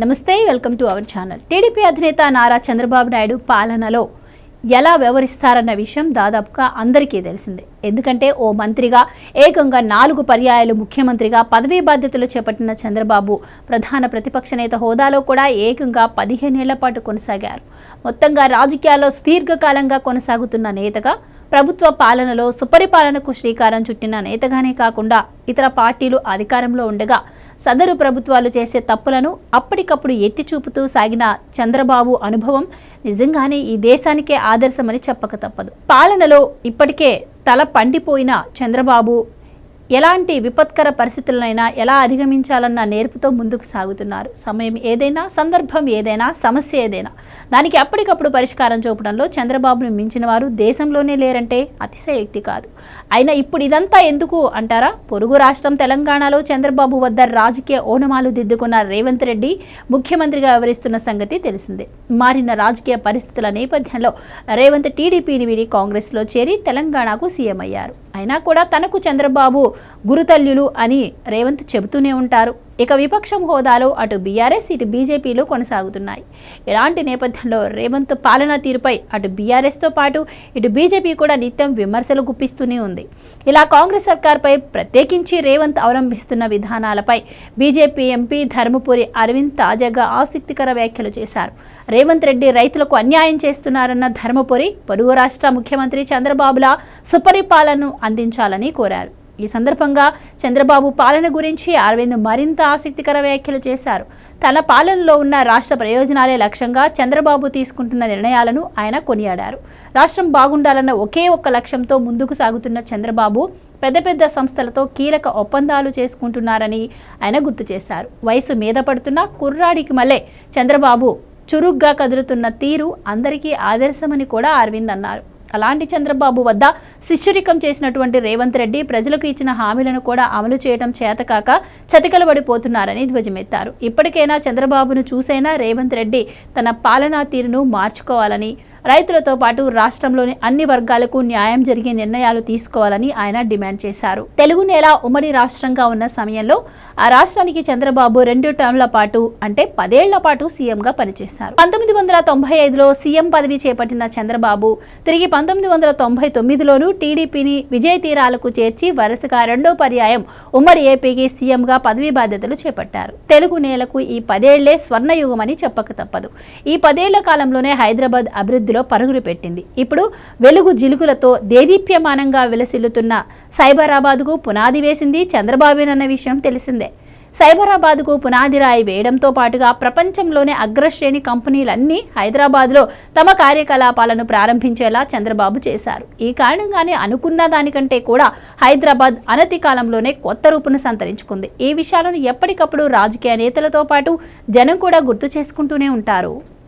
Namaste welcome to our channel. TDP అధినేత నారా చంద్రబాబు నాయుడు పాలనలో ఎలా వ్యవహరిస్తారన్న విషయం దాదాపుగా అందరికీ తెలిసిందే. ఎందుకంటే ఓ మంత్రిగా ఏకంగా నాలుగు పర్యాయాలు ముఖ్యమంత్రిగా పదవీ బాధ్యతలు చేపట్టిన చంద్రబాబు ప్రధాన ప్రతిపక్ష నేత హోదాలో కూడా ఏకంగా పదిహేనేళ్ళ పాటు కొనసాగారు. మొత్తంగా రాజకీయాల్లో సుదీర్ఘకాలంగా కొనసాగుతున్న నేతగా ప్రభుత్వ పాలనలో సుపరిపాలనకు శ్రీకారం చుట్టిన నేతగానే కాకుండా ఇతర పార్టీలు అధికారంలో ఉండగా సదరు ప్రభుత్వాలు చేసే తప్పులను అప్పటికప్పుడు ఎత్తి చూపుతూ సాగిన చంద్రబాబు అనుభవం నిజంగానే ఈ దేశానికే ఆదర్శమని చెప్పక తప్పదు. పాలనలో ఇప్పటికే తల పండిపోయిన చంద్రబాబు ఎలాంటి విపత్కర పరిస్థితులనైనా ఎలా అధిగమించాలన్న నేర్పుతో ముందుకు సాగుతున్నారు. సమయం ఏదైనా సందర్భం ఏదైనా సమస్య ఏదైనా దానికి అప్పటికప్పుడు పరిష్కారం చూపడంలో చంద్రబాబును మించిన వారు దేశంలోనే లేరంటే అతిశయోక్తి కాదు. అయినా ఇప్పుడు ఇదంతా ఎందుకు అంటారా? పొరుగు రాష్ట్రం తెలంగాణలో చంద్రబాబు వద్ద రాజకీయ ఓనమాలు దిద్దుకున్న రేవంత్ రెడ్డి ముఖ్యమంత్రిగా వివరిస్తున్న సంగతి తెలిసిందే. మారిన రాజకీయ పరిస్థితుల నేపథ్యంలో రేవంత్ టీడీపీని వీడి కాంగ్రెస్లో చేరి తెలంగాణకు సీఎం అయ్యారు. అయినా కూడా తనకు చంద్రబాబు గురుతల్యులు అని రేవంత్ చెబుతూనే ఉంటారు. ఇక విపక్షం హోదాలో అటు బీఆర్ఎస్ ఇటు బీజేపీలు కొనసాగుతున్నాయి. ఇలాంటి నేపథ్యంలో రేవంత్ పాలనా తీరుపై అటు బీఆర్ఎస్తో పాటు ఇటు బీజేపీ కూడా నిత్యం విమర్శలు గుప్పిస్తూనే ఉంది. ఇలా కాంగ్రెస్ సర్కార్పై ప్రత్యేకించి రేవంత్ అవలంబిస్తున్న విధానాలపై బీజేపీ ఎంపీ ధర్మపురి అరవింద్ తాజాగా ఆసక్తికర వ్యాఖ్యలు చేశారు. రేవంత్ రెడ్డి రైతులకు అన్యాయం చేస్తున్నారన్న ధర్మపురి పొరుగు రాష్ట్ర ముఖ్యమంత్రి చంద్రబాబులా సుపరిపాలనను అందించాలని కోరారు. ఈ సందర్భంగా చంద్రబాబు పాలన గురించి అరవింద్ మరింత ఆసక్తికర వ్యాఖ్యలు చేశారు. తన పాలనలో ఉన్న రాష్ట్ర ప్రయోజనాలే లక్ష్యంగా చంద్రబాబు తీసుకుంటున్న నిర్ణయాలను ఆయన కొనియాడారు. రాష్ట్రం బాగుండాలన్న ఒకే ఒక్క లక్ష్యంతో ముందుకు సాగుతున్న చంద్రబాబు పెద్ద పెద్ద సంస్థలతో కీలక ఒప్పందాలు చేసుకుంటున్నారని ఆయన గుర్తు చేశారు. వయసు మీద పడుతున్న కుర్రాడికి మళ్ళే చంద్రబాబు చురుగ్గా కదులుతున్న తీరు అందరికీ ఆదర్శమని కూడా అరవింద్ అన్నారు. అలాంటి చంద్రబాబు వద్ద శిష్యరికం చేసినటువంటి రేవంత్ రెడ్డి ప్రజలకు ఇచ్చిన హామీలను కూడా అమలు చేయడం చేతకాక చతికలబడిపోతున్నారని ధ్వజమెత్తారు. ఇప్పటికైనా చంద్రబాబును చూసైనా రేవంత్ రెడ్డి తన పాలనా తీరును మార్చుకోవాలని రైతులతో పాటు రాష్ట్రంలోని అన్ని వర్గాలకు న్యాయం జరిగే నిర్ణయాలు తీసుకోవాలని ఆయన డిమాండ్ చేశారు. తెలుగు నేల ఉమ్మడి రాష్ట్రంగా ఉన్న సమయంలో ఆ రాష్ట్రానికి చంద్రబాబు రెండు టర్మ్ల పాటు అంటే పదేళ్ళ పాటు సీఎంగా పనిచేశారు. పంతొమ్మిది వందల తొంభై ఐదులో సీఎం పదవి చేపట్టిన చంద్రబాబు తిరిగి పంతొమ్మిది వందల తొంభై తొమ్మిదిలోనూ టీడీపీని విజయ తీరాలకు చేర్చి వరుసగా రెండో పర్యాయం ఉమ్మడి ఏపీకి సీఎంగా పదవీ బాధ్యతలు చేపట్టారు. తెలుగు నేలకు ఈ పదేళ్ళే స్వర్ణయుగమని చెప్పక తప్పదు. ఈ పదేళ్ళ కాలంలోనే హైదరాబాద్ అభివృద్ధి అభివృద్ధిలో పరుగులు పెట్టింది. ఇప్పుడు వెలుగు జిలుగులతో దేదీప్యమానంగా విలసిల్లుతున్న సైబరాబాద్కు పునాది వేసింది చంద్రబాబునన్న విషయం తెలిసిందే. సైబరాబాద్కు పునాది రాయి వేయడంతో పాటుగా ప్రపంచంలోనే అగ్రశ్రేణి కంపెనీలన్నీ హైదరాబాద్లో తమ కార్యకలాపాలను ప్రారంభించేలా చంద్రబాబు చేశారు. ఈ కారణంగానే అనుకున్న దానికంటే కూడా హైదరాబాద్ అనతి కాలంలోనే కొత్త రూపును సంతరించుకుంది. ఈ విషయాలను ఎప్పటికప్పుడు రాజకీయ నేతలతో పాటు జనం కూడా గుర్తు చేసుకుంటూనే ఉంటారు.